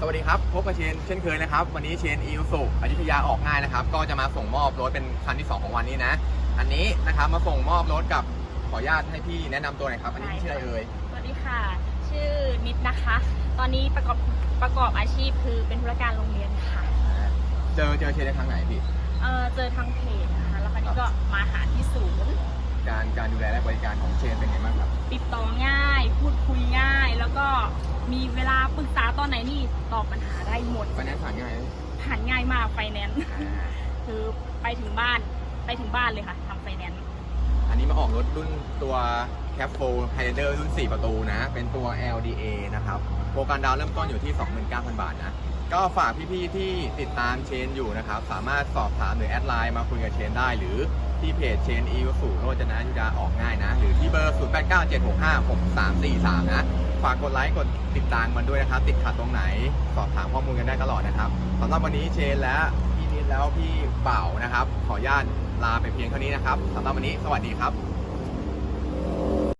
สวัสดีครับ พบกับเชนเช่นเคยนะครับ วันนี้เชนอีสุอยุธยาออกง่ายนะครับ ก็จะมาส่งมอบรถเป็นคันที่ 2 ของวันนี้นะ อันนี้นะครับมาส่งมอบรถกับขออนุญาตให้พี่แนะนำตัวหน่อยครับ อันนี้พี่ชื่ออะไรเอ่ย สวัสดีค่ะ ชื่อนิดนะคะ ตอนนี้ประกอบประกอบอาชีพคือเป็นธุรการโรงเรียนค่ะ เจอเจอเชนในทางไหนพี่ เออเจอทางเพจนะคะ แล้วคราวนี้ก็มาหาที่ศูนย์การการดูแลและบริการของเชนเป็นไงบ้างครับ ติดต่อง่าย พูดคุยง่าย แล้วก็มีเวลาปรึกษาตอน ไหนนี่ตอบปัญหาได้หมด ไฟแนนซ์ผ่านง่ายไหมผ่านง่ายมากไฟแนนซ์อ่าคือไปถึงบ้านไปถึงบ้านเลยค่ะทำไฟแนนซ์อันนี้มาออกรถรุ่นตัว c a p 4 Highlander รุ่น 4 ประตูนะ เป็นตัว LDA นะครับ โปรการดาวน์เริ่มต้นอยู่ที่ 29,000 บาทนะ ก็ฝากพี่ๆที่ติดตามเชนอยู่นะครับ สามารถสอบถามหรือแอดไลน์มาคุยกับเชนได้ หรือที่เพจเชนอีวสูโรจนะยุดาออกง่ายนะ หรือที่เบอร์ 0897656343 นะ ฝากกดไลค์กดติดตามมันด้วยนะครับ ติดขัดตรงไหนสอบถามข้อมูลกันได้ตลอดนะครับสำหรับวันนี้เชนและพี่นิดแล้วพี่เป่านะครับ ขออนุญาตลาไปเพียงเท่านี้นะครับสำหรับวันนี้สวัสดีครับ